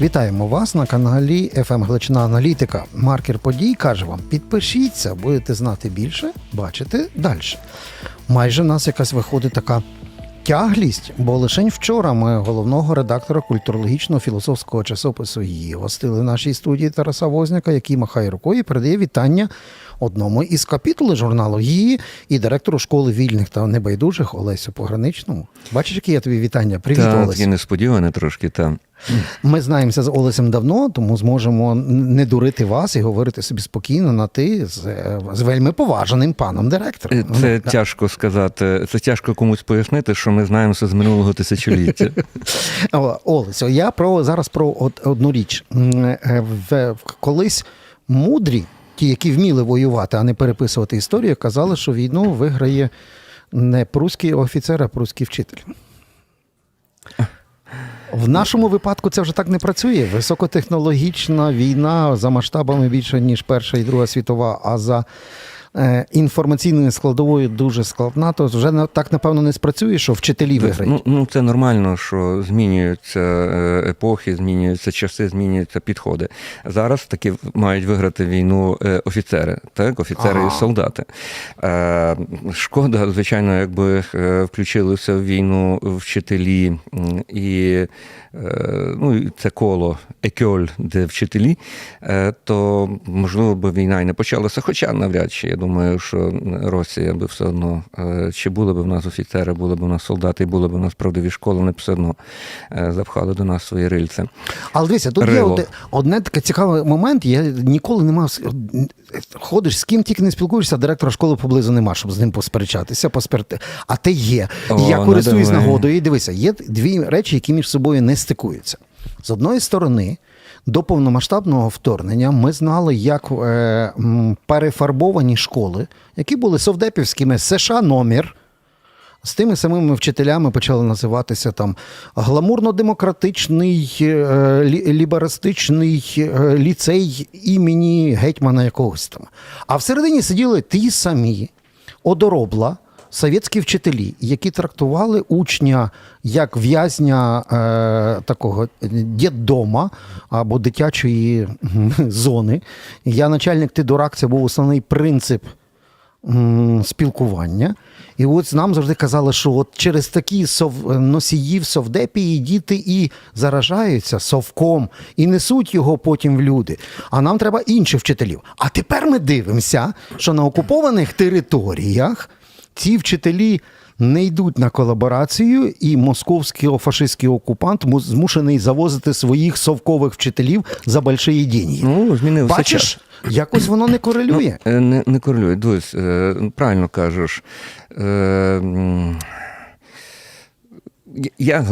Вітаємо вас на каналі FM Глична Аналітика. Маркер подій каже вам: підпишіться, будете знати більше, бачите далі. Майже в нас якась виходить така тяглість, бо лише вчора ми головного редактора культурологічного філософського часопису її гостили в нашій студії Тараса Возняка, який махає рукою і передає вітання одному із капітулів журналу її і директору школи вільних та небайдужих Олесю Пограничному. Бачиш, які я тобі вітання? Привіт, Та, Олесю. таке несподіване трошки там. Ми знаємося з Олесем давно, тому зможемо не дурити вас і говорити собі спокійно на ти з, е, з вельми поваженим паном директором. Е, Це Ну, тяжко сказати, це тяжко комусь пояснити, що ми знаємося з минулого тисячоліття. Олесю, я про зараз про одну річ. Е, колись мудрі, ті, які вміли воювати, а не переписувати історію, казали, що війну виграє не прусський офіцер, а прусський вчитель. В нашому випадку це вже так не працює. Високотехнологічна війна за масштабами більше, ніж Перша і Друга світова, а за інформаційною складовою дуже складна, то вже так, напевно, не спрацює, що вчителі виграють. Ну, ну це нормально, що змінюються е, епохи, змінюються часи, змінюються підходи. Зараз таки мають виграти війну е, офіцери, так, офіцери Ага. і солдати. Е, Шкода, звичайно, якби е, включилися в війну вчителі і е, ну, це коло екьоль, де вчителі, е, то можливо би війна і не почалася. Хоча навряд чи я думаю, що Росія би все одно е, чи були б в нас офіцери, були б у нас солдати, і були б у нас правдиві школи, вони б все одно е, запхали до нас свої рильце. Але дивіться, тут є Рило. одне, одне такий цікавий момент. Я ніколи не мав. Ходиш, з ким тільки не спілкуєшся, директора школи поблизу нема, щоб з ним посперечатися, посперти. А ти є. І я ну користуюсь нагодою. І дивися, є дві речі, які між собою не стикуються. З одної сторони, до повномасштабного вторгнення ми знали, як е, перефарбовані школи, які були совдепівськими США номер. З тими самими вчителями почали називатися там гламурно-демократичний, е, лі- ліберастичний е, ліцей імені гетьмана якогось там. А всередині сиділи ті самі одоробла, совєтські вчителі, які трактували учня як в'язня е, такого дєддома або дитячої зони. Я начальник, ти дурак, це був основний принцип спілкування. І от нам завжди казали, що от через такі сов... носіїв совдепії діти і заражаються совком, і несуть його потім в люди. А нам треба інших вчителів. А тепер ми дивимося, що на окупованих територіях ці вчителі. Не йдуть на колаборацію, і московський фашистський окупант змушений завозити своїх совкових вчителів за больші деньги. Ну, змінився Бачиш, час. якось воно не корелює. Ну, Не, не корелює. Дивись, е, правильно кажеш. Е, Я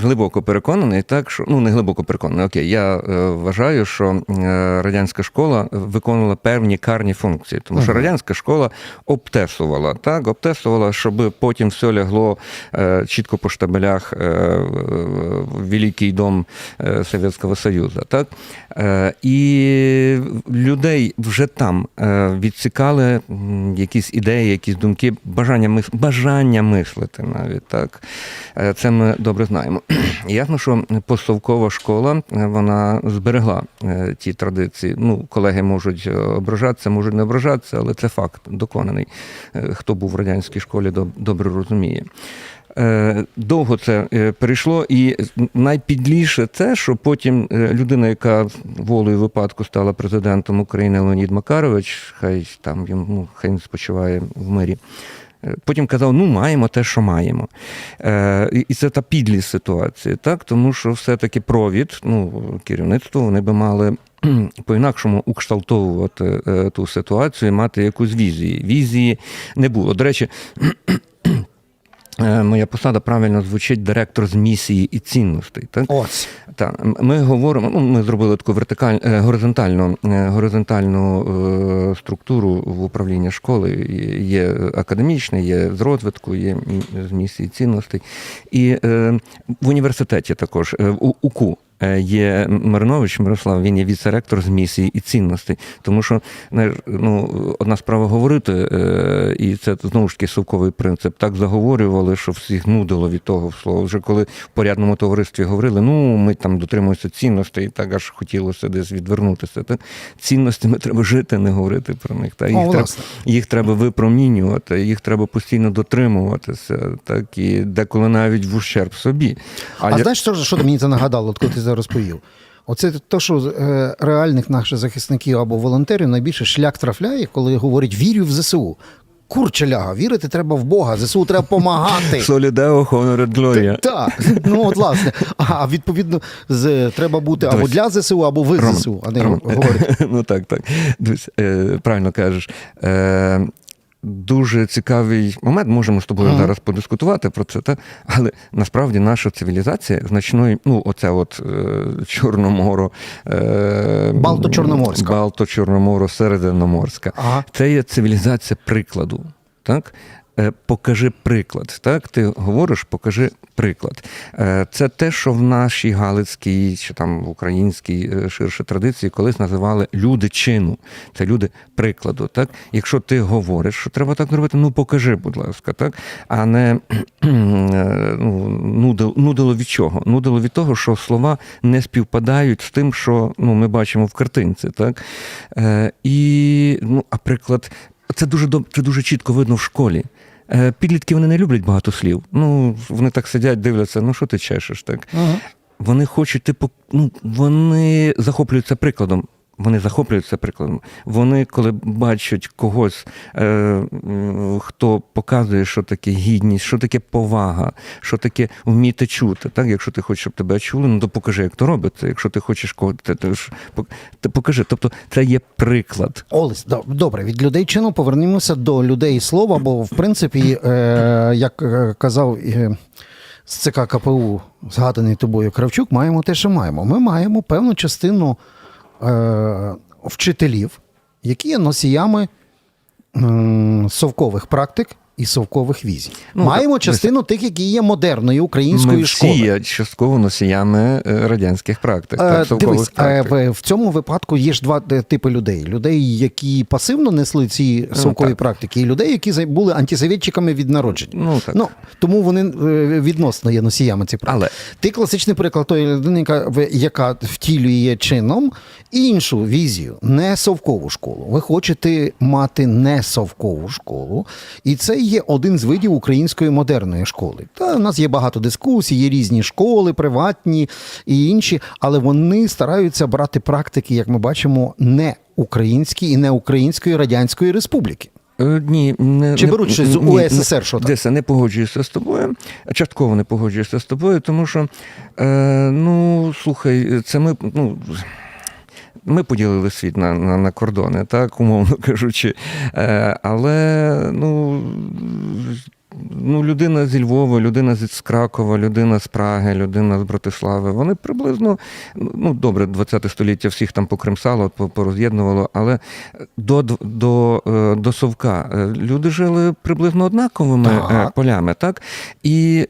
глибоко переконаний, так що ну не глибоко переконаний. Окей, я е, вважаю, що е, радянська школа виконувала певні карні функції, тому що радянська школа обтесувала, так, обтесувала, щоб потім все лягло е, чітко по штабелях е, в Великий дом е, Совєтського Союзу. Так? Е, і людей вже там е, відсікали якісь ідеї, якісь думки, бажання, мис... бажання мислити навіть. Так? Е, Це ми добре знаємо. Ясно, що постсовкова школа е, вона зберегла е, ті традиції. Ну, колеги можуть е, ображатися, можуть не ображатися, але це факт доконаний. Хто був в радянській школі, добре розуміє. Довго це перейшло, і найпідліше те, що потім людина, яка волею випадку стала президентом України Леонід Макарович, хай там йому ну, хай він спочиває в мирі. Е, Потім казав, ну маємо те, що маємо. Е, і- це та підлість ситуації, так? тому що все-таки провід, ну, керівництво, вони би мали по-інакшому укшталтовувати е, ту ситуацію мати якусь візію. Візії не було. До речі, моя посада правильно звучить директор з місії і цінностей. Так? Ось. Так, ми говоримо, ну, ми зробили таку вертикаль, е, горизонтальну, е, горизонтальну е, структуру в управлінні школи. Є академічне, є з розвитку, є з місії цінностей. І е, в університеті також, е, У- УКУ е, є Маринович Мирослав, він є віце-ректор з місії і цінностей. Тому що ну, одна справа говорити, е, і це знову ж таки совковий принцип. Так заговорювали, що всіх нудило від того слова. Вже коли в порядному товаристві говорили, ну ми там дотримуємося цінностей, і так аж хотілося десь відвернутися. Так? Цінностями треба жити, не говорити про них. Та? Їх, О, треба, їх треба випромінювати, їх треба постійно дотримуватися, так і деколи навіть в ущерб собі. А, я- знаєш, що, що мені це нагадало, от коли ти це розповів? Оце те, що е, реальних наших захисників або волонтерів найбільше шлях трафляє, коли говорять вірю в ЗСУ. Курча ляга, вірити треба в Бога, ЗСУ треба допомагати. Солідео Gloria. Так, ну от власне. А відповідно, з, треба бути або для ЗСУ, або в Роман, ЗСУ, а не говорити. Ну так, так. Дивись, е, правильно кажеш. Е, Дуже цікавий момент, можемо з тобою Ага. зараз подискутувати про це, та? але насправді наша цивілізація значної, ну, оце от е, Чорноморо, е, Балто-Чорноморська. Балто-Чорноморо, Середземноморська. Ага. Це є цивілізація прикладу. Так? Е, Покажи приклад. Так? Ти говориш, покажи приклад. Е, Це те, що в нашій галицькій чи там в українській е, ширше традиції колись називали люди чину. Це люди прикладу. Так? Якщо ти говориш, що треба так робити, ну покажи, будь ласка, так? а не ну, нудило, від чого? Нудило від того, що слова не співпадають з тим, що ну, ми бачимо в картинці. Так? І, ну, а приклад, це дуже доб- це дуже чітко видно в школі. Е, Підлітки вони не люблять багато слів. Ну, вони так сидять, дивляться, ну що ти чешеш, так? Ага. Вони хочуть, типу, ну, вони захоплюються прикладом. Вони захоплюються прикладом. Вони, коли бачать когось, е, хто показує, що таке гідність, що таке повага, що таке вміти чути. Так? Якщо ти хочеш, щоб тебе чули, ну то покажи, як то робиться. Якщо ти хочеш ти, ти, ти покажи. Тобто це є приклад. Олесь, добре, від людей чину повернімося до людей слова, бо в принципі, е, як е, казав е, з ЦК КПУ, згаданий тобою Кравчук, маємо те, що маємо. Ми маємо певну частину е, вчителів, які є носіями совкових практик. І совкових візій. Ну, Маємо так, частину тих, які є модерної української Ми всі школи. є частково носіями е, радянських практик. Е, так, Дивись, е, практик. в, в цьому випадку є ж два е, типи людей: людей, які пасивно несли ці совкові Ну, практики, і людей, які були антисовєтчиками від народження. Ну, так. Ну тому вони е, відносно є носіями цих практик. Але Ти класичний приклад тої людини, яка, яка втілює чином іншу візію, не совкову школу. Ви хочете мати не совкову школу, і це є один з видів української модерної школи. Та у нас є багато дискусій, є різні школи, приватні і інші, але вони стараються брати практики, як ми бачимо, не українські і не Української Радянської Республіки. Е, Ні, не Чи беруть щось з УССР, не- що там? Деся, не погоджуюся з тобою. Частково не погоджуюся з тобою, тому що е, ну слухай, це ми ну. Ми поділили світ на, на, на кордони, так, умовно кажучи. Е, але ну, ну, людина зі Львова, людина з Кракова, людина з Праги, людина з Братислави, вони приблизно, ну добре, 20 століття всіх там покремсало, по- пороз'єднувало, але до, до, е, до Совка е, люди жили приблизно однаковими Так. полями, так? І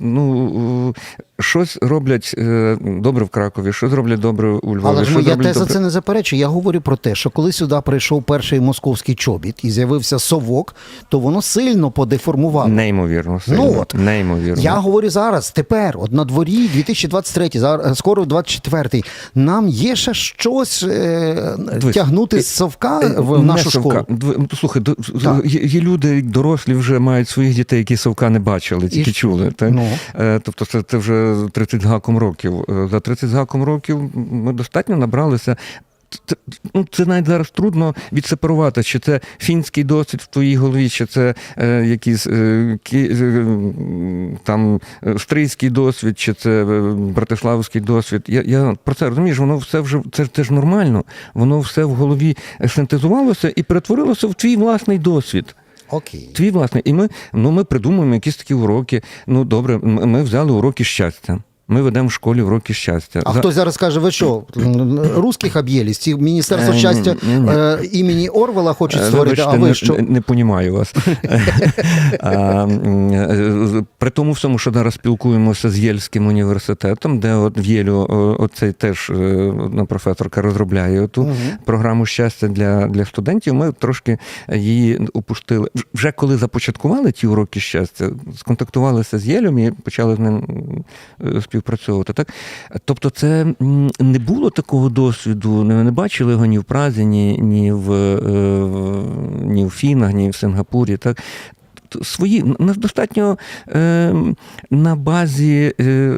ну, щось роблять е, добре в Кракові, щось роблять добре у Львові. Але ж щось моя роблять теза це не заперечує. Я говорю про те, що коли сюди прийшов перший московський чобіт і з'явився совок, то воно сильно подеформувало. Неймовірно, сильно. Ну от. неймовірно. Я говорю зараз, тепер, от на дворі 2023, зараз, скоро 24 Нам є ще щось е, Дивись, тягнути е, з совка Е, в нашу совка. школу. Ну, Слухай, до- Так. є, є люди дорослі вже мають своїх дітей, які совка не бачили, тільки І- чули. Так? Ну. Е, Тобто це, це вже 30 гаком років. Е, За 30 гаком років ми достатньо набралися. Це, ну, це навіть зараз трудно відсепарувати, чи це фінський досвід в твоїй голові, чи це е, якийсь е, ки, е, там австрійський досвід, чи це е, братиславський досвід. Я, я про це розумієш, воно все вже це, це ж нормально. Воно все в голові синтезувалося і перетворилося в твій власний досвід. Окей. Твій власний. І ми, ну, ми придумуємо якісь такі уроки. Ну, добре, ми взяли уроки щастя. Ми ведемо в школі уроки щастя. А За- хтось зараз каже, ви що, русських об'єлість, ці Міністерство Е, щастя ні, ні. е, імені Орвела хочуть Е, створити, а ви що? Не, не понімаю вас. А, При тому всьому, що зараз спілкуємося з Єльським університетом, де от в Єлю оцей теж професорка розробляє ту програму щастя для, для студентів. Ми трошки її опустили. Вже коли започаткували ті уроки щастя, сконтактувалися з Єлем і почали з ним е, співпрацьовувати. Так? Тобто, це не було такого досвіду, не, бачили його ні в Празі, ні, ні, в, е, ні в Фінах, ні в Сингапурі. Так? Свої достатньо е, на базі, е,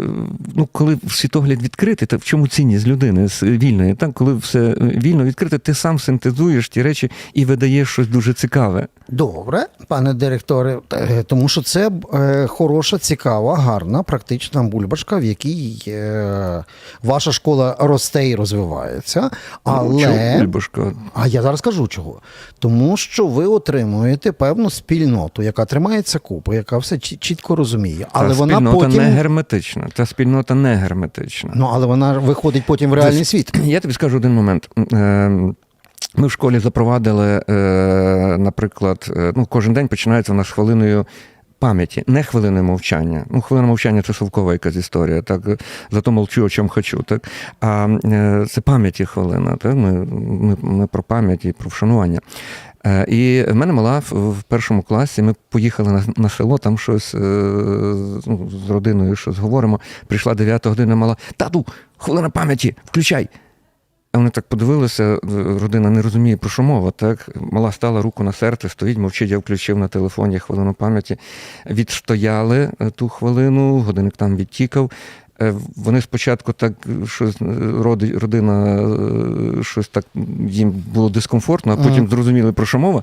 ну коли світогляд відкритий, то в чому цінність людини з вільної? Так, коли все вільно відкрите, ти сам синтезуєш ті речі і видаєш щось дуже цікаве. Добре, пане директоре, е, тому що це е, хороша, цікава, гарна, практична бульбашка, в якій е, ваша школа росте і розвивається. Але Чого, Бульбашко? А я зараз кажу чого. Тому що ви отримуєте певну спільноту, яка тримається купи, яка все чітко розуміє. Але Та вона спільнота потім. не герметична. Та спільнота не герметична. Ну, але вона виходить потім в реальний Десь- світ. Я тобі скажу один момент. Е, Ми в школі запровадили, е, наприклад, е, ну, кожен день починається у нас хвилиною пам'яті, не хвилиною мовчання. Ну, хвилина мовчання це совкова якась історія, так зато молчу, о чому хочу. Так? А е, це пам'яті хвилина. Так? Ми, ми, ми про пам'ять і про вшанування. Е, І в мене мала в, першому класі. Ми поїхали на, на село, там щось е, ну, з родиною щось говоримо. Прийшла 9 година, мала тату, хвилина пам'яті, включай. А вони так подивилися, е, родина не розуміє, про що мова. Так? Мала стала руку на серце, стоїть, мовчить, я включив на телефоні хвилину пам'яті. Відстояли ту хвилину, годинник там відтікав. Е, Вони спочатку так е, щось е, роди, родина щось так їм було дискомфортно, а потім зрозуміли, про що мова.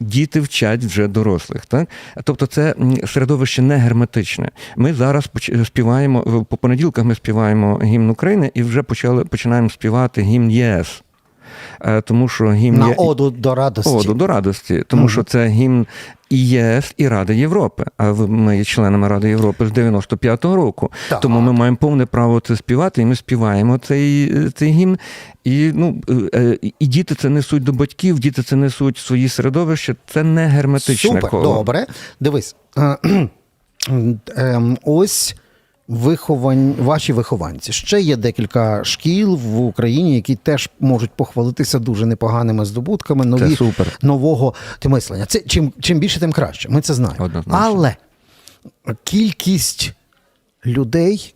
Діти вчать вже дорослих. Так? Тобто це середовище не герметичне. Ми зараз співаємо по понеділках. Ми співаємо гімн України і вже почали починаємо співати гімн ЄС. Е, Тому що гімн На є- оду до радості. Оду до радості, тому що це гімн і ЄС, і Ради Європи. А ми є членами Ради Європи з 95-го року. Так. Тому ми маємо повне право це співати, і ми співаємо цей, цей гімн. І, ну, е, е, і діти це несуть до батьків, діти це несуть в свої середовище. Це не герметичне Супер, коло. добре. Дивись. ем, Ось виховань, ваші вихованці. Ще є декілька шкіл в Україні, які теж можуть похвалитися дуже непоганими здобутками нові, Це супер. нового мислення. Це чим, чим більше, тим краще. Ми це знаємо. Однозначно. Але кількість людей.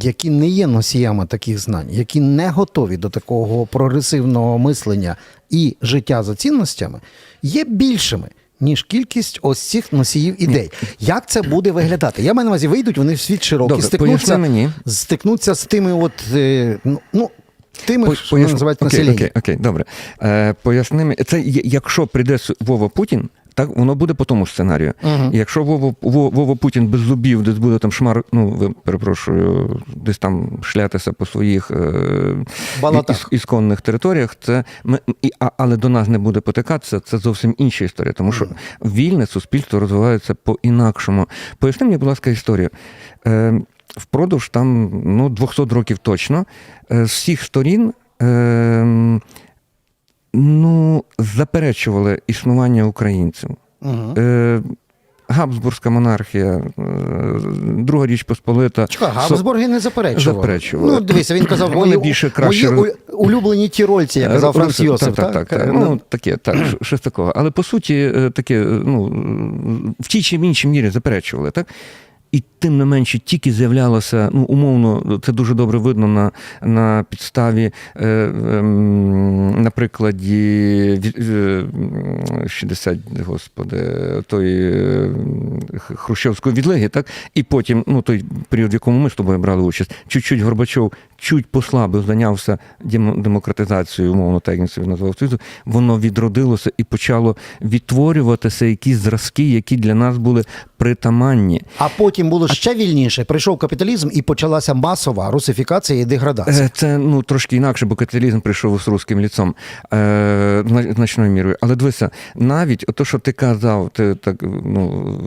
Які не є носіями таких знань, які не готові до такого прогресивного мислення і життя за цінностями, є більшими, ніж кількість ось цих носіїв ідей. Як це буде виглядати? Я маю на увазі, вийдуть вони в світ широкий, Добре, стикнуться, мені. стикнуться з тими, от, е, ну, ну, тими, По- що пояс- називають окей, населення. Окей, окей, добре. Е, поясни це якщо прийде Вова Путін, так воно буде по тому сценарію. Якщо Вова, Во- Вова Путін без зубів десь буде там шмар, ну ви перепрошую, десь там шлятися по своїх е, Балатах. іс- ісконних територіях, це ми, і, а, але до нас не буде потикатися, це зовсім інша історія, тому що вільне суспільство розвивається по-інакшому. Поясни мені, будь ласка, історію. Е, впродовж там ну, 200 років точно е, з всіх сторін. Е, Ну, заперечували існування українців. Мгм. Е, Габсбурзька монархія, е, Друга Річ Посполита. Чекай, Габсбурги не заперечували. Заперечували. Ну, дивися, він казав, Вони мої, більше краще мої улюблені тірольці, як казав Франц Йосиф. Так, так, так. Е, Ну, таке, так, щось такого. Але по суті, е, таке, ну, в тій чи іншій мірі заперечували, так? І тим не менше тільки з'являлося, ну, умовно, це дуже добре видно на, на підставі, е, е, на е, 60, господи, тої хрущовської відлеги, так? І потім, ну, той період, в якому ми з тобою брали участь, чуть-чуть Горбачов чуть послабив, зайнявся демократизацією, умовно, так він собі назвав Союзу, воно відродилося і почало відтворюватися якісь зразки, які для нас були притаманні. А потім було ще вільніше. Прийшов капіталізм і почалася масова русифікація і деградація. Е, Це ну трошки інакше, бо капіталізм прийшов з русським ліцом е, значною мірою. Але дивися, навіть ото, що ти казав, ти так ну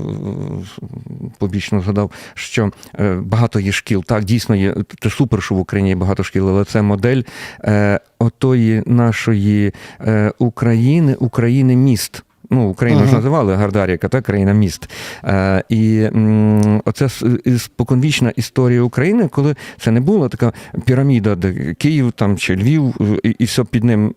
побічно згадав, що е, багато є шкіл. Так, дійсно є. Це супер, що в Україні є багато шкіл, але це модель е, отої нашої е, України, України міст. Ну, Україну ж називали Гардаріка, та країна міст. Е, і м, оце споконвічна історія України, коли це не була така піраміда, де Київ там чи Львів, і, і все під ним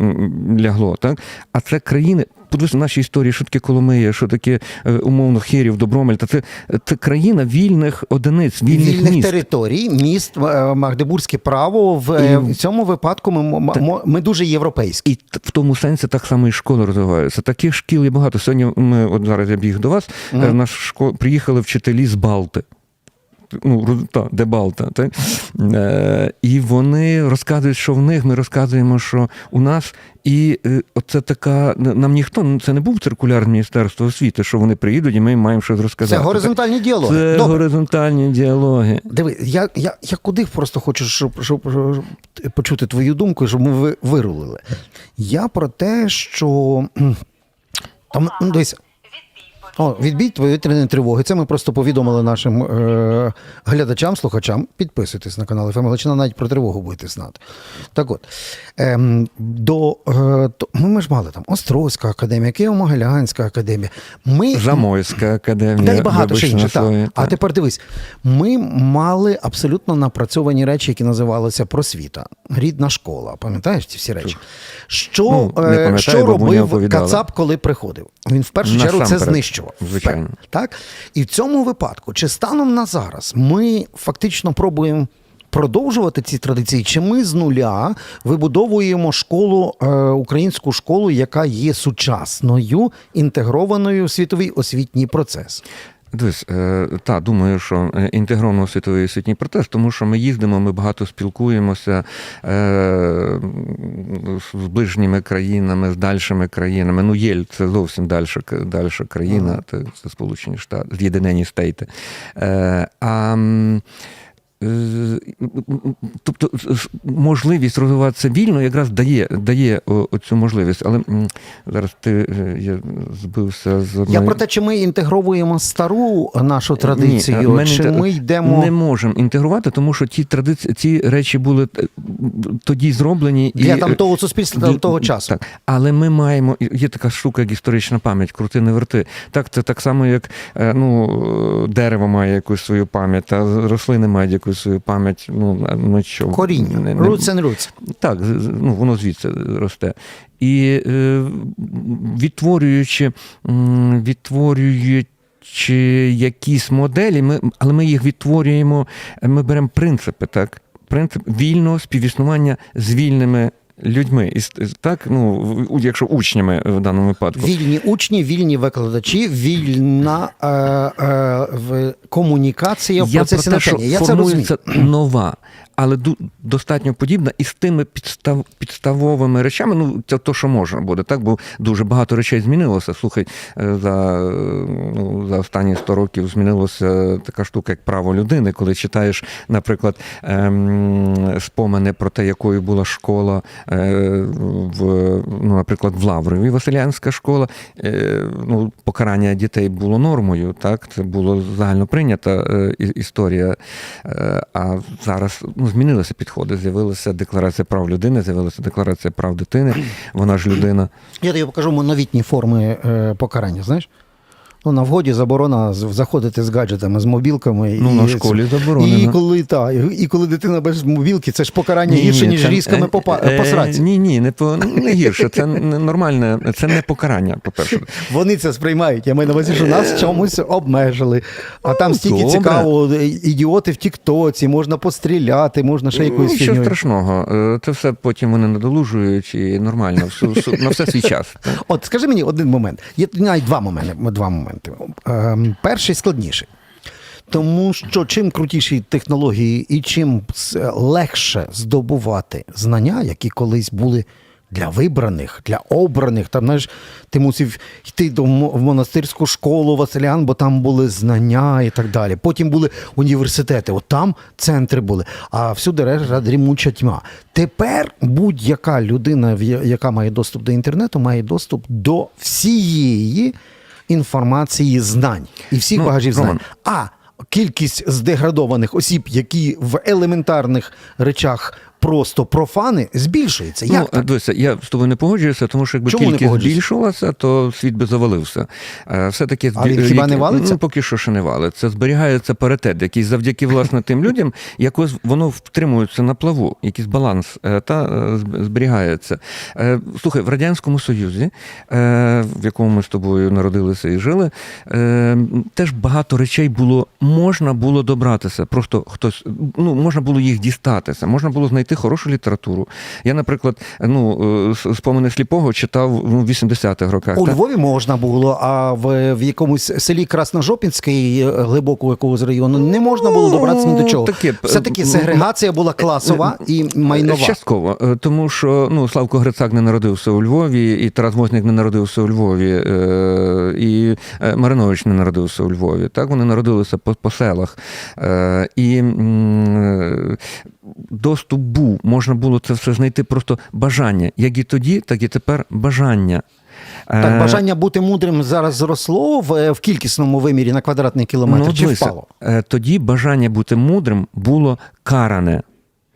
лягло. Так? А це країни. Подивися в нашій історії, що таке Коломия, що таке е, умовно Хирів, Добромель. Та це, це країна вільних одиниць, вільних, Вільних міст. територій, міст, е, Магдебурзьке право. В, е, в цьому випадку ми, м- ми дуже європейські. І в тому сенсі так само і школи розвиваються. Таких шкіл є багато. Сьогодні ми, от зараз я біг до вас, mm. наш школ приїхали вчителі з Балти. Ну, та, де Балта. Е, і вони розказують, що в них, ми розказуємо, що у нас. І е, оце така, нам ніхто, ну, це не був циркуляр Міністерства освіти, що вони приїдуть і ми маємо щось розказати. Це горизонтальні діалоги. Це Добре. горизонтальні діалоги. Диви, я, я, я куди просто хочу, щоб, щоб, щоб почути твою думку, щоб ми вирулили. Я про те, що там ну, дивись. О, відбій повітряної тривоги. Це ми просто повідомили нашим е, глядачам, слухачам. Підписуйтесь на канал ФМ Галичина, навіть про тривогу будете знати. Так от, ем, до, е, то, ми, ми ж мали там Острозька академія, Києво-Могилянська академія. Ми, Замойська академія. та й багато ще Так. слові, А тепер дивись, ми мали абсолютно напрацьовані речі, які називалися просвіта, рідна школа. Пам'ятаєш ці всі речі? Що, Ну, е, пам'ятаю, що робив. Кацап, коли приходив? Він в першу чергу це Насамперед, знищував. звичайно. Так? І в цьому випадку, чи станом на зараз ми фактично пробуємо. Продовжувати ці традиції, чи ми з нуля вибудовуємо школу, е, українську школу, яка є сучасною, інтегрованою в світовий освітній процес? Дивись, е, та думаю, що е, інтегровано світовий освітній протест, тому що ми їздимо, ми багато спілкуємося е, з ближніми країнами, з дальшими країнами. Ну, Єль це зовсім дальша, дальша країна, це, Сполучені Штати, З'єднані. Е, а Тобто можливість розвиватися вільно якраз дає, дає оцю можливість. Але зараз ти е, я збився з Я про те, чи ми інтегровуємо стару нашу Ні, традицію, ми не чи інте- ми йдемо не можемо інтегрувати, тому що ті традиції, ці речі були е, тоді зроблені для і там того суспільства для- того часу. Так, але ми маємо є така штука, як історична пам'ять, крути не верти. Так, це так само, як е, ну, дерево має якусь свою пам'ять, а рослини мають якусь свою пам'ять. Ну, ну що Коріння. не- не- Roots and roots. так, ну, воно звідси росте. І е, відтворюючи, м, відтворюючи якісь моделі, ми, але ми їх відтворюємо, ми беремо принципи, так? Принцип вільного співіснування з вільними людьми. І, так, ну, в- якщо учнями в даному випадку. Вільні учні, вільні викладачі, вільна е, е, в комунікація в Я процесі про те, навчання. Я це розумію. нова, але достатньо подібна і з тими підстав, підставовими речами. Ну, це то, що можна буде, так? Бо дуже багато речей змінилося. Слухай, е, за, ну, за останні 100 років змінилася така штука, як право людини, коли читаєш, наприклад, ем, спомини про те, якою була школа, е, в, ну, наприклад, в Лаврові Василянська школа. Е, ну, покарання дітей було нормою, так? Це було загально прийнята е, історія. Е, а зараз ну, змінилися підходи. З'явилася декларація прав людини, з'явилася декларація прав дитини. Вона ж людина. Я тобі покажу новітні форми е, покарання, знаєш? Ну, на вгоді заборона заходити з гаджетами, з мобілками. Ну, і, на школі заборонено. І коли, та, і коли дитина без мобілки, це ж покарання гірше, ніж це- різками е, по, е, сраці. Ні, ні, не, по, не гірше. Це не нормальне, це не покарання, по-перше. Вони це сприймають. Я маю на увазі, що нас чомусь обмежили. А там стільки добре. цікаво, е, ідіоти в Тіктоці, можна постріляти, можна ще якоюсь Нічого фігньою. страшного. Е, Це все потім вони надолужують і нормально. На все свій час. От скажи мені один момент. Є навіть два моменти. Два моменти. Ем, перший складніший. Тому що чим крутіші технології і чим легше здобувати знання, які колись були для вибраних, для обраних. Там, знаєш, ти мусив йти до в монастирську школу Василян, бо там були знання і так далі. Потім були університети, от там центри були, а всюди решта дрімуча тьма. Тепер будь-яка людина, яка має доступ до інтернету, має доступ до всієї інформації знань і всіх Ну, багажів знань. Роман. А кількість здеградованих осіб, які в елементарних речах просто профани, збільшується. Як ну, дивися, я з тобою не погоджуюся, тому що якби Чому кількість збільшувалася, то світ би завалився. Е, Все-таки А він хіба не валиться? Ну, поки що ще не валиться. Зберігається паритет, який завдяки власне тим людям, якось воно втримується на плаву, якийсь баланс е, та е, зберігається. Слухай, в Радянському Союзі, в якому ми з тобою народилися і жили, теж багато речей було, можна було добратися. Просто хтось, ну, можна було їх дістатися, можна було знайти хорошу літературу. Я, наприклад, ну, е, спомини сліпого читав ну, в 80-х роках. У та? Львові можна було, а в, в якомусь селі Красножопінський, е, глибокого якогось району, не можна було добратися ні до чого. Ну, таке, Все-таки е, сегрегація була класова і майнова. Частково, тому що ну, Славко Грицак не народився у Львові, і Тарас Возник не народився у Львові, і Маринович не народився у Львові. Так, вони народилися по, по селах. І доступ був, можна було це все знайти просто бажання. Як і тоді, так і тепер бажання. Так, Е, бажання бути мудрим зараз зросло в, в кількісному вимірі на квадратний кілометр чи впало? е, Тоді бажання бути мудрим було каране.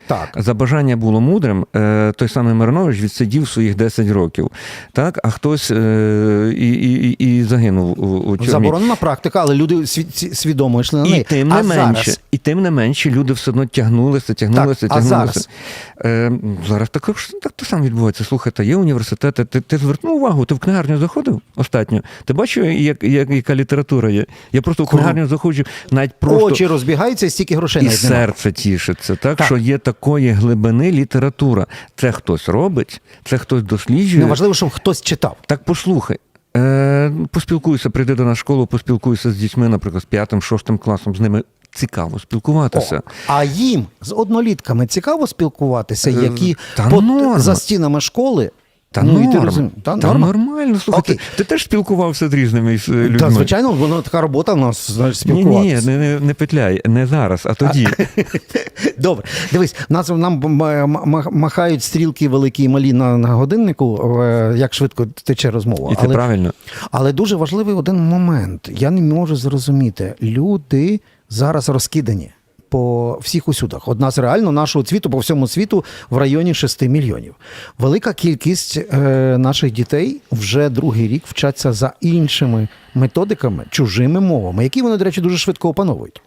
Так. За бажання було мудрим, е, той самий Миронович відсидів своїх 10 років, так? а хтось е, і, і, і- загинув у, тюрмі. Заборонена практика, але люди свідомо йшли на І тим не а менше, зараз і тим не менше люди все одно тягнулися, тягнулися, Так, а тягнулися. зараз? Е, зараз також так то саме відбувається. Слухайте, є університети. Ти, ти звернув увагу, ти в книгарню заходив останньо. Ти бачив, як, як, яка література є? Я просто в книгарню заходжу, навіть просто очі розбігаються і стільки грошей і серце тішиться, так, Так. що є такої глибини література. Це хтось робить, це хтось досліджує. Неважливо, щоб хтось читав. Так послухай. Е, поспілкуйся, прийди до нас школу, поспілкуйся з дітьми, наприклад, з п'ятим, шостим класом, з ними цікаво спілкуватися. О, а їм з однолітками цікаво спілкуватися, Е, які та под- за стінами школи. Та, ну, і ти норм. розумієш, та, Та норма? нормально. Слухай, ти, Окей. ти теж спілкувався з різними е, людьми. Та, звичайно, воно така робота в нас знаєш, Ні, ні, не, не, не петляй, не зараз, а тоді. Добре, дивись, нас нам махають стрілки великі і малі на, на годиннику, е, як швидко тече розмова. І це але, правильно. але дуже важливий один момент. Я не можу зрозуміти. Люди зараз розкидані по всіх усюдах. От нас реально нашого цвіту по всьому світу в районі 6 мільйонів. Велика кількість е, наших дітей вже другий рік вчаться за іншими методиками, чужими мовами, які вони, до речі, дуже швидко опановують.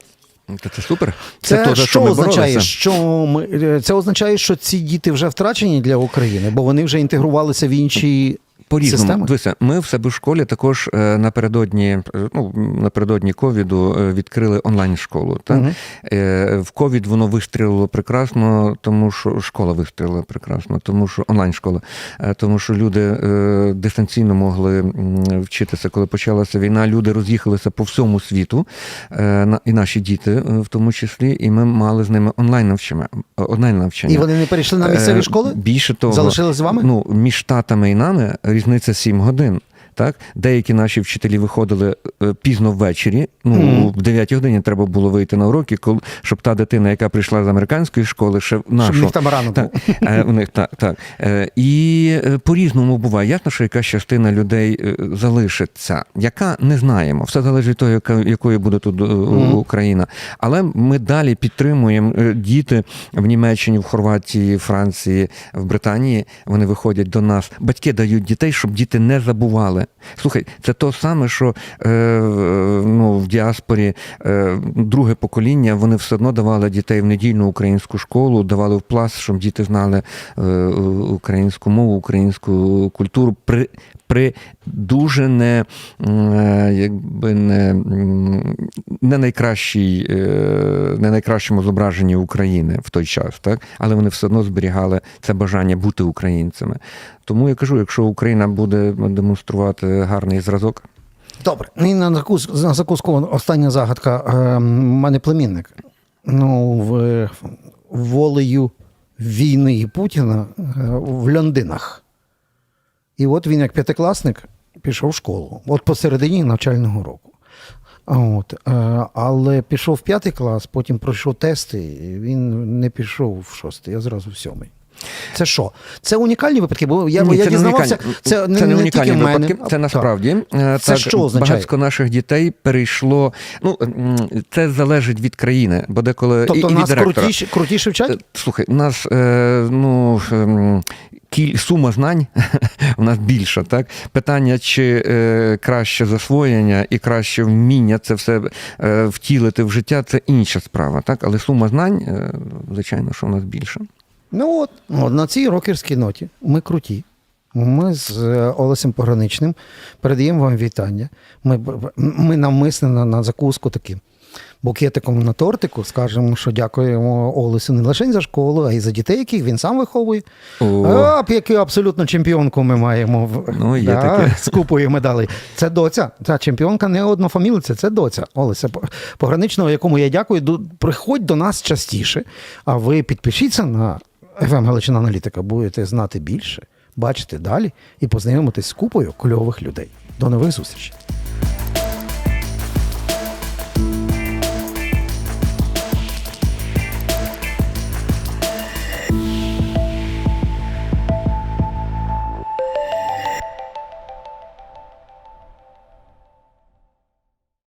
Це супер. Це, то, за що ми означає, боролися. що ми е, це означає, що ці діти вже втрачені для України, бо вони вже інтегрувалися в інші По-різному. Дивися, ми в себе в школі також е, напередодні, е, ну, напередодні ковіду е, відкрили онлайн-школу. Так? Мгм. Е, В ковід воно вистрілило прекрасно, тому що школа вистрілила прекрасно, тому що онлайн-школа, Е, тому що люди дистанційно могли вчитися, коли почалася війна. Люди роз'їхалися по всьому світу, і наші діти в тому числі, і ми мали з ними онлайн навчання. Онлайн навчання. І вони не перейшли на місцеві школи? Більше того, Залишились з вами? Ну, між штатами і нами різниця 7 годин. Так, деякі наші вчителі виходили е, пізно ввечері. Ну Мгм. в 9 годині треба було вийти на уроки, коли щоб та дитина, яка прийшла з американської школи, ще в Щоб нашу в них там рано так, е, у них так, так. Е, І е, по-різному буває. Ясно, що якась частина людей залишиться, яка не знаємо. Все залежить від того, яка, якою буде тут Мгм. Україна. Але ми далі підтримуємо діти в Німеччині, в Хорватії, Франції, в Британії. Вони виходять до нас. Батьки дають дітей, щоб діти не забували. Слухай, це то саме, що е, ну, в діаспорі е, друге покоління, вони все одно давали дітей в недільну українську школу, давали в пласт, щоб діти знали е, українську мову, українську культуру. При при дуже не, е, якби не, не, е, не найкращому зображенні України в той час, так? але вони все одно зберігали це бажання бути українцями. Тому я кажу, якщо Україна буде демонструвати гарний зразок, Добре. І на закуску, остання загадка. Е, У мене племінник. Ну, в, волею війни Путіна е, в Льондинах. І от він, як п'ятикласник, пішов в школу. От посередині навчального року. От, е, але пішов в п'ятий клас, потім пройшов тести, і він не пішов в шостий, а зразу в сьомий. Це що? Це унікальні випадки? Бо я, Ні, я це, не дізнавався, унікальні, це, не, це не не унікальні тільки в мене. випадки. Це насправді е, Це так, що означає? багатько наших дітей перейшло. Ну це залежить від країни, бо деколи Тобто і, і від нас директора. крутіші, крутіші вчать? Е, Слухай, нас е, ну, ем, кіль, сума знань у нас більша. Так? Питання, чи е, краще засвоєння і краще вміння це все е, втілити в життя, це інша справа. Так? Але сума знань, е, звичайно, що у нас більша. Ну от, от на цій рокерській ноті ми круті. Ми з е, Олесем Пограничним передаємо вам вітання. Ми, ми навмисне на, на закуску таким букетиком на тортику скажемо, що дякуємо Олесю не лише за школу, а й за дітей, яких він сам виховує. О. Яку абсолютно чемпіонку ми маємо Ну, є таке. з купою медалей. Це доця. Ця чемпіонка не однофамілиця, це доця Олеся Пограничного, якому я дякую. Приходь до нас частіше, а ви підпишіться на FM Галичина Аналітика, будете знати більше, бачити далі і познайомитись з купою кльових людей. До нових зустрічей.